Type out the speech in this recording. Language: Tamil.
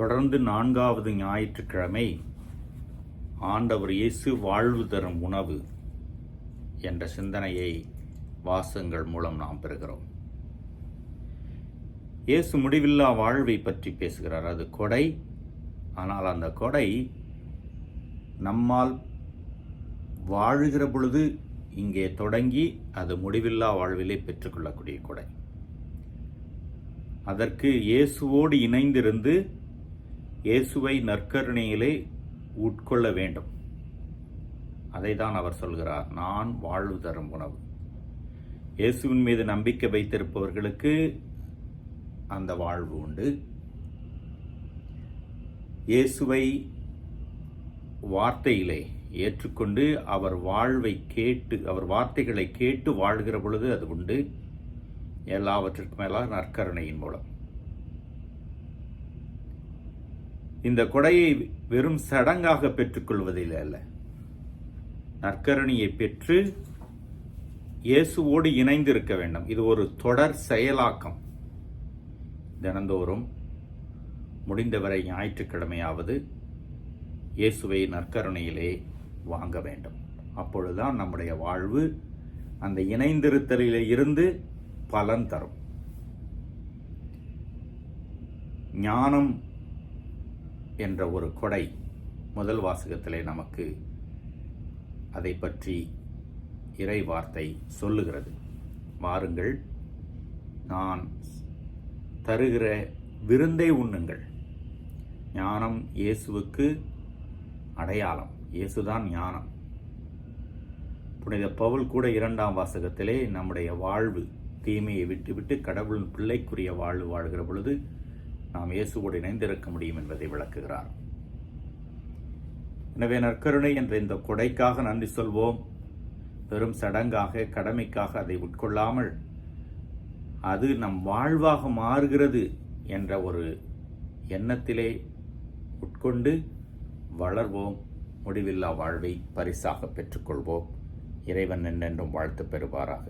தொடர்ந்து நான்காவது ஞாயிற்றுக்கிழமை ஆண்டவர் இயேசு வாழ்வு தரும் உணவு என்ற சிந்தனையை வாசங்கள் மூலம் நாம் பெறுகிறோம். இயேசு முடிவில்லா வாழ்வை பற்றி பேசுகிறார். அது கொடை. ஆனால் அந்த கொடை நம்மால் வாழுகிற பொழுது இங்கே தொடங்கி அது முடிவில்லா வாழ்விலே பெற்றுக்கொள்ளக்கூடிய கொடை. அதற்கு இயேசுவோடு இணைந்திருந்து இயேசுவை நற்கருணையிலே உட்கொள்ள வேண்டும். அதை தான் அவர் சொல்கிறார் நான் வாழ்வு தரும் உணவு. இயேசுவின் மீது நம்பிக்கை வைத்திருப்பவர்களுக்கு அந்த வாழ்வு உண்டு. இயேசுவை வார்த்தையிலே ஏற்றுக்கொண்டு அவர் வாழ்வை கேட்டு அவர் வார்த்தைகளை கேட்டு வாழ்கிற பொழுது அது உண்டு. எல்லாவற்றிற்கும் மேலாக நற்கருணையின் மூலம். இந்த கொடையை வெறும் சடங்காக பெற்றுக்கொள்வதில் அல்ல. நற்கரணியை பெற்று இயேசுவோடு இணைந்திருக்க வேண்டும். இது ஒரு தொடர் செயலாக்கம். தினந்தோறும் முடிந்தவரை ஞாயிற்றுக்கிழமையாவது இயேசுவை நற்கருணையிலே வாங்க வேண்டும். அப்பொழுதுதான் நம்முடைய வாழ்வு அந்த இணைந்திருத்தலில் இருந்து பலன் தரும். ஞானம் என்ற ஒரு கொடை முதல் வாசகத்திலே நமக்கு அதை பற்றி இறை வார்த்தை சொல்லுகிறது. வாருங்கள் நான் தருகிற விருந்தை உண்ணுங்கள். ஞானம் இயேசுவுக்கு அடையாளம். இயேசுதான் ஞானம். புனித பவுல் கூட இரண்டாம் வாசகத்திலே நம்முடைய வாழ்வு தீமையை விட்டுவிட்டு கடவுளின் பிள்ளைக்குரிய வாழ்வு வாழ்கிற பொழுது நாம் இயேசுவோடு இணைந்திருக்க முடியும் என்பதை விளக்குகிறார். எனவே நற்கருணை என்ற இந்த கொடைக்காக நன்றி சொல்வோம். வெறும் சடங்காக கடமைக்காக அதை உட்கொள்ளாமல் அது நம் வாழ்வாக மாறுகிறது என்ற ஒரு எண்ணத்திலே உட்கொண்டு வளர்வோம். முடிவில்லா வாழ்வை பரிசாக பெற்றுக்கொள்வோம். இறைவன் என்னென்றும் வாழ்த்து பெறுவாராக.